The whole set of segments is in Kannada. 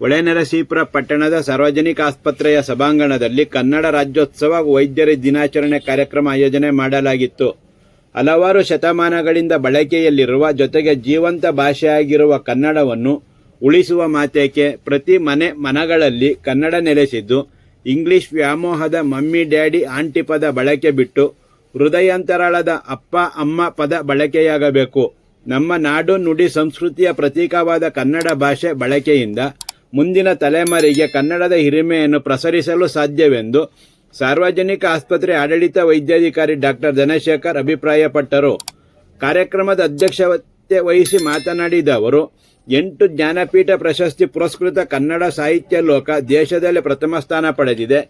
ಹೊಳೆನರಸೀಪುರ ಪಟ್ಟಣದ ಸಾರ್ವಜನಿಕ ಆಸ್ಪತ್ರೆಯ ಸಭಾಂಗಣದಲ್ಲಿ ಕನ್ನಡ ರಾಜ್ಯೋತ್ಸವ ವೈದ್ಯರ ದಿನಾಚರಣೆ ಕಾರ್ಯಕ್ರಮ ಆಯೋಜನೆ ಮಾಡಲಾಗಿತ್ತು. ಹಲವಾರು ಶತಮಾನಗಳಿಂದ ಬಳಕೆಯಲ್ಲಿರುವ ಜೊತೆಗೆ ಜೀವಂತ ಭಾಷೆಯಾಗಿರುವ ಕನ್ನಡವನ್ನು ಉಳಿಸುವ ಮಾತೇಕೆ ಪ್ರತಿ ಮನೆ ಮನಗಳಲ್ಲಿ ಕನ್ನಡ ನೆಲೆಸಿದ್ದು, ಇಂಗ್ಲಿಷ್ ವ್ಯಾಮೋಹದ ಮಮ್ಮಿ ಡ್ಯಾಡಿ ಆಂಟಿ ಪದ ಬಳಕೆ ಬಿಟ್ಟು ಹೃದಯಾಂತರಾಳದ ಅಪ್ಪ ಅಮ್ಮ ಪದ ಬಳಕೆಯಾಗಬೇಕು. ನಮ್ಮ ನಾಡು ನುಡಿ ಸಂಸ್ಕೃತಿಯ ಪ್ರತೀಕವಾದ ಕನ್ನಡ ಭಾಷೆ ಬಳಕೆಯಿಂದ ಮುಂದಿನ ತಲೆಮಾರಿಗೆ ಕನ್ನಡದ ಹಿರಿಮೆಯನ್ನು ಪ್ರಸರಿಸಲು ಸಾಧ್ಯವೆಂದು ಸಾರ್ವಜನಿಕ ಆಸ್ಪತ್ರೆ ಆಡಳಿತ ವೈದ್ಯಾಧಿಕಾರಿ ಡಾಕ್ಟರ್ ಧನಶೇಖರ್ ಅಭಿಪ್ರಾಯಪಟ್ಟರು. ಕಾರ್ಯಕ್ರಮದ ಅಧ್ಯಕ್ಷತೆ ವಹಿಸಿ ಮಾತನಾಡಿದ ಅವರು, ಎಂಟು ಜ್ಞಾನಪೀಠ ಪ್ರಶಸ್ತಿ ಪುರಸ್ಕೃತ ಕನ್ನಡ ಸಾಹಿತ್ಯ ಲೋಕ ದೇಶದಲ್ಲಿ ಪ್ರಥಮ ಸ್ಥಾನ ಪಡೆದಿದೆ.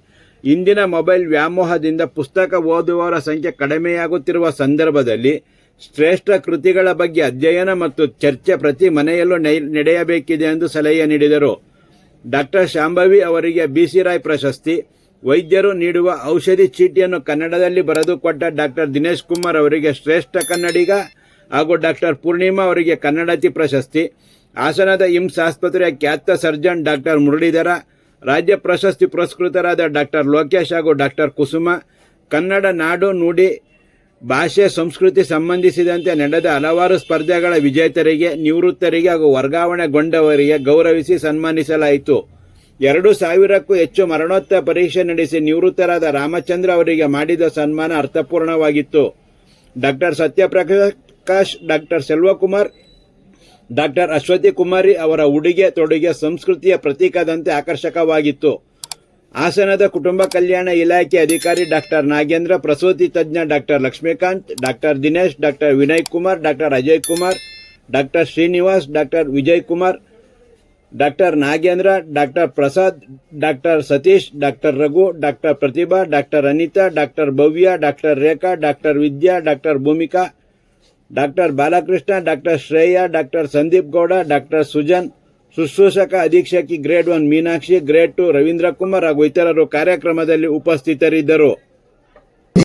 ಇಂದಿನ ಮೊಬೈಲ್ ವ್ಯಾಮೋಹದಿಂದ ಪುಸ್ತಕ ಓದುವವರ ಸಂಖ್ಯೆ ಕಡಿಮೆಯಾಗುತ್ತಿರುವ ಸಂದರ್ಭದಲ್ಲಿ ಶ್ರೇಷ್ಠ ಕೃತಿಗಳ ಬಗ್ಗೆ ಅಧ್ಯಯನ ಮತ್ತು ಚರ್ಚೆ ಪ್ರತಿ ಮನೆಯಲ್ಲೂ ನಡೆಯಬೇಕಿದೆ ಎಂದು ಸಲಹೆ ನೀಡಿದರು. ಡಾಕ್ಟರ್ ಶಾಂಭವಿ ಅವರಿಗೆ ಬಿಸಿ ರಾಯ್ ಪ್ರಶಸ್ತಿ. ವೈದ್ಯರು ನೀಡುವ ಔಷಧಿ ಚೀಟಿಯನ್ನು ಕನ್ನಡದಲ್ಲಿ ಬರೆದುಕೊಟ್ಟ ಡಾಕ್ಟರ್ ದಿನೇಶ್ ಕುಮಾರ್ ಅವರಿಗೆ ಶ್ರೇಷ್ಠ ಕನ್ನಡಿಗ ಹಾಗೂ ಡಾಕ್ಟರ್ ಪೂರ್ಣಿಮಾ ಅವರಿಗೆ ಕನ್ನಡತಿ ಪ್ರಶಸ್ತಿ. ಹಾಸನದ ಇಮ್ಸ್ ಆಸ್ಪತ್ರೆಯ ಖ್ಯಾತ ಸರ್ಜನ್ ಡಾಕ್ಟರ್ ಮುರಳೀಧರ, ರಾಜ್ಯ ಪ್ರಶಸ್ತಿ ಪುರಸ್ಕೃತರಾದ ಡಾಕ್ಟರ್ ಲೋಕೇಶ್ ಹಾಗೂ ಡಾಕ್ಟರ್ ಕುಸುಮ, ಕನ್ನಡ ನಾಡು ನುಡಿ ಭಾಷೆ ಸಂಸ್ಕೃತಿ ಸಂಬಂಧಿಸಿದಂತೆ ನಡೆದ ಹಲವಾರು ಸ್ಪರ್ಧೆಗಳ ವಿಜೇತರಿಗೆ, ನಿವೃತ್ತರಿಗೆ ಹಾಗೂ ವರ್ಗಾವಣೆಗೊಂಡವರಿಗೆ ಗೌರವಿಸಿ ಸನ್ಮಾನಿಸಲಾಯಿತು. ಎರಡು ಸಾವಿರಕ್ಕೂ ಹೆಚ್ಚು ಮರಣೋತ್ತರ ಪರೀಕ್ಷೆ ನಡೆಸಿ ನಿವೃತ್ತರಾದ ರಾಮಚಂದ್ರ ಅವರಿಗೆ ಮಾಡಿದ ಸನ್ಮಾನ ಅರ್ಥಪೂರ್ಣವಾಗಿತ್ತು. Doctor Satyaprakash, doctor Selvakumar, doctor Ashwathi Kumari ಅವರ ಉಡುಗೆ ತೊಡುಗೆ ಸಂಸ್ಕೃತಿಯ ಪ್ರತೀಕದಂತೆ ಆಕರ್ಷಕವಾಗಿತ್ತು. ಹಾಸನದ ಕುಟುಂಬ ಕಲ್ಯಾಣ ಇಲಾಖೆ ಅಧಿಕಾರಿ ಡಾಕ್ಟರ್ ನಾಗೇಂದ್ರ, ಪ್ರಸೂತಿ ತಜ್ಞ doctor Lakshmikanth, doctor Dinesh, doctor Vinay Kumar, doctor Ajay Kumar, doctor Srinivas, doctor Vijay Kumar, doctor Nagendra, doctor Prasad, doctor Satish, doctor Raghu, doctor Prathibha, doctor Anitha, doctor Bhavya, doctor Rekha, doctor Vidya, doctor Bhoomika, doctor Balakrishna, doctor Shreya, doctor Sandeep Gowda, doctor Sujan ಶುಶ್ರೂಷಕ ಅಧೀಕ್ಷಕಿ grade one Meenakshi grade two Ravindra Kumar ಹಾಗೂ ಇತರರು ಕಾರ್ಯಕ್ರಮದಲ್ಲಿ ಉಪಸ್ಥಿತರಿದ್ದರು.